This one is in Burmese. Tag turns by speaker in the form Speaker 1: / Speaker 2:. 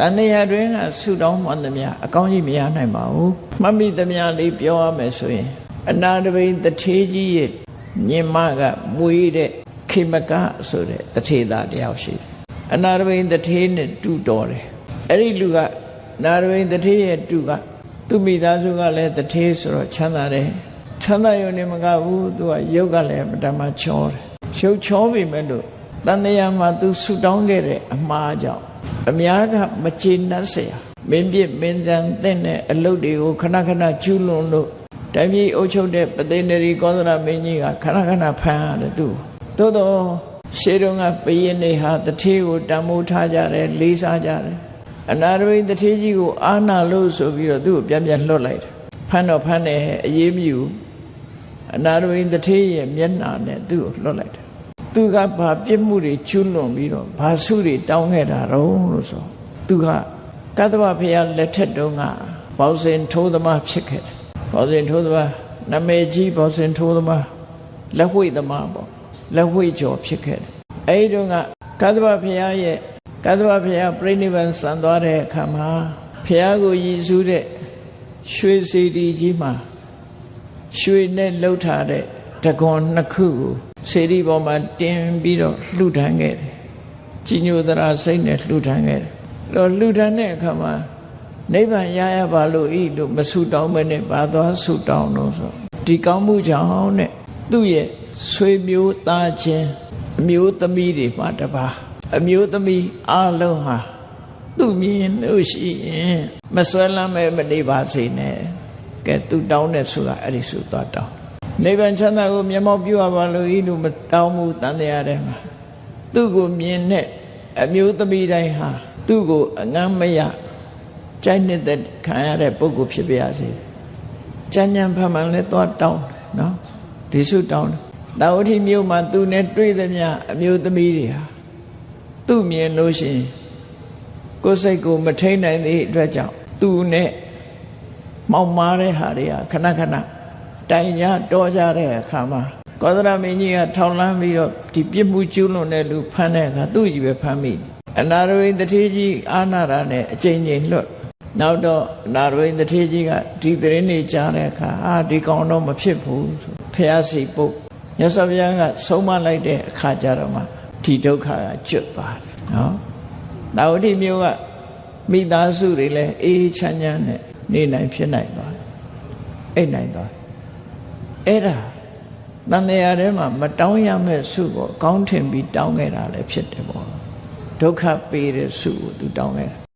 Speaker 1: တန်တရားတွင်ကဆုတောင်းမှန်သမျှအကောင်းကြီးမရနိုင်ပါဘူးမှတ်မိသမျှလေးပြောရမယ်ဆိုရင် အနာတပိန်တထေးကြီးရဲ့ညင်မကမွေးတဲ့ခေမကဆိုတဲ့တထေသားတယောက်ရှိတယ်အနာတပိန်တထေးနဲ့တူတော်တယ်အဲ့ဒီလူကနာတပိန်တထေးရဲ့တူကသူ့မိသားစုကလည်းတထေးဆိုတော့ချမ်းသာတယ်ချမ်းသာရုံနဲ့မကဘူးသူကရုပ်ကလည်းပထမချောတယ်ရုပ်ချောပြီမဲ့လို့တန်တရားမှာသူဆူတောင်းခဲ့တဲ့အမှားကြောင့် အများကမကျေနပ်เสียမင်းပြစ်မင်းတန်တဲ့တဲ့အလုပ်တွေကိုခဏခဏကျူးလွန်လို့တိုင်းပြည်အုပ်ချုပ်တဲ့ပသိန္ဒရီကောသရမင်းကြီးကခဏခဏဖမ်းရတယ်သူသို့တော့ရှေးတုန်းကဘယင်းနေဟာတထေးကိုတံမိုးထားကြတယ်လေးစားကြတယ်အနာရဝိတထေးကြီးကိုအာနာလို့ဆိုပြီးတော့သူ့ကိုပြန်ပြန်လွတ်လိုက်တယ်ဖမ်းတော့ဖမ်းတယ်အရေးမယူအနာရဝိတထေးရဲ့မျက်နှာနဲ့သူ့ကိုလွတ်လိုက်တယ် သူကဘာပြစ်မှုတွေကျူးလွန်ပြီးတော့ဘာဆုတွေတောင်းခဲ့တာတော့လို့ဆိုသူကကသဗ္ဗဖရာလက်ထက်တုန်းကဘောဇင်ထိုးသမားဖြစ်ခဲ့တယ်ဘောဇင်ထိုးသမားနမေကြီးဘောဇင်ထိုးသမားလက်ဝှိသမားပေါ့လက်ဝှိကျော်ဖြစ်ခဲ့တယ်အဲဒီတုန်းကကသဗ္ဗဖရာရဲ့ကသဗ္ဗဖရာပြိဋိဘံစံသွားတဲ့အခါမှာဖရာကိုရည်စူးတဲ့ရွှေစီတီကြီးမှာရွှေနဲ့လှုပ်ထားတဲ့တကွန်နှစ်ခုကို စေတီပေါ်မှာတင်ပြီးတော့လှူဒန်းခဲ့တယ်ကြီးညိုသရာစိတ်နဲ့လှူဒန်းခဲ့တယ်လို့လှူဒန်းတဲ့အခါမှာနိဗ္ဗာန်ရရပါလို့ဤလို့မဆူတောင်းမနဲ့ဘာသွားဆူတောင်းလို့ဆိုဒီကောင်းမှုကြောင့်တဲ့သူ့ရဲ့ဆွေမျိုးသားချင်းအမျိုးသမီးတွေမှတပါအမျိုးသမီးအလုံးဟာသူမြင်လို့ရှိရင်မဆွဲလမ်းမဲ့မနေပါစေနဲ့ကဲသူတောင်းတဲ့ဆုကအဲ့ဒီဆုသွားတောင်း နိဗ္ဗာန်ချမ်းသာကိုမျက်မှောက်ပြုရပါလို့ဤလို့မတောင်းဘူးတန်တရားထဲမှာသူ့ကိုမြင်တဲ့အမျိုးသမီးတိုင်းဟာသူ့ကိုအငမ်းမရကြိုက်နေတဲ့ခံရတဲ့ပုဂ္ဂိုလ်ဖြစ်ပါစေ။ကျမ်းညံဖတ်မှလည်းသွားတောင်းနော်ဒီစုတောင်းတာဝတိမြို့မှာသူနဲ့တွေ့သမျှအမျိုးသမီးတွေဟာသူ့မြင်လို့ရှိရင်ကိုယ်စိတ်ကိုမထိန်နိုင်သေးအတွက်ကြောင့်သူနဲ့မောက်မားတဲ့ဟာတွေကခဏခဏ တိုင်ကြတော်ကြတဲ့အခါမှာကောသရမင်းကြီးကထောင်လန်းပြီးတော့ဒီပြစ်မှုကျူးလွန်တဲ့လူဖမ်းတဲ့အခါသူ့ကြီးပဲဖမ်းမိအနာရဝိတထေးကြီးအာနာရနဲ့အချိန်ချင်းလွတ်နောက်တော့အနာရဝိတထေးကြီးကဒီသတင်းတွေကြားတဲ့အခါအာဒီကောင်တော့မဖြစ်ဘူးဆိုဖះစီပုတ်မြတ်စွာဘုရားကဆုံးမလိုက်တဲ့အခါကျတော့မှဒီဒုက္ခကကျွတ်သွားတယ်နော်တာဝတိမျိုးကမိသားစုတွေလည်းအေးချမ်းချမ်းနဲ့နေနိုင်ဖြစ်နိုင်သွားတယ်အိတ်နိုင်သွားတယ် အဲ့ဒါတန်တရားထဲမှာမတောင်းရမဲ့ဆုကိုကောင်းထင်ပြီးတောင်းခဲ့တာလည်းဖြစ်တယ်ပေါ့ဒုက္ခပေးတဲ့ဆုကိုသူတောင်းခဲ့တာ